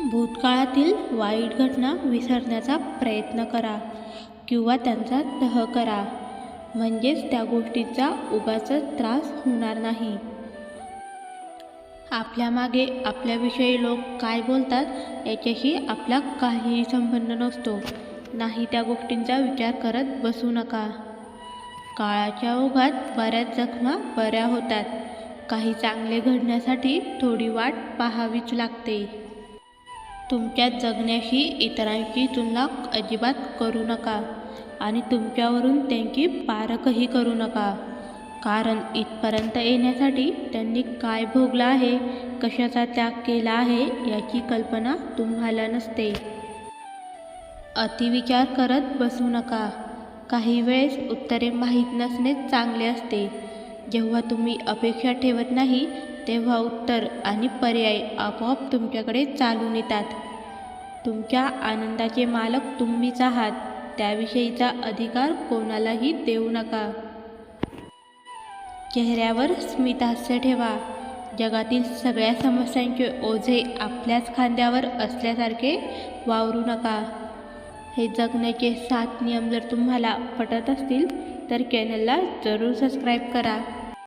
भूतकाळातील वाईट घटना विसरण्याचा प्रयत्न करा किंवा त्यांचा तह करा. म्हणजेच त्या गोष्टीचा उगाच त्रास होणार नाही. आपल्यामागे आपल्याविषयी लोक काय बोलतात याच्याशी आपला काहीही संबंध नसतो. नाही त्या गोष्टींचा विचार करत बसू नका. काळाच्या ओघात बऱ्याच जखमा बऱ्या होतात. काही चांगले घडण्यासाठी थोडी वाट पाहावीच लागते. तुमच्या जगण्याशी इतरांची तुलना अजिबात करू नका आणि तुमच्यावरून त्यांची पारखही करू नका. कारण इथपर्यंत येण्यासाठी त्यांनी काय भोगलं आहे कशाचा त्याग केला आहे याची कल्पना तुम्हाला नसते. अतिविचार करत बसू नका. काही वेळेस उत्तरे माहीत नसणे चांगले असते. जेव्हा तुम्ही अपेक्षा ठेवत नाही तेव्हा उत्तर आणि पर्याय आपोआप तुमच्याकडे चालून येतात. तुमच्या आनंदाचे मालक तुम्हीच आहात. त्याविषयीचा अधिकार कोणालाही देऊ नका. चेहऱ्यावर स्मितहास्य ठेवा. जगातील सगळ्या समस्यांचे ओझे आपल्याच खांद्यावर असल्यासारखे वावरू नका. हे जगण्याचे सात नियम जर तुम्हाला पटत असतील तर चॅनलला जरूर सबस्क्राईब करा.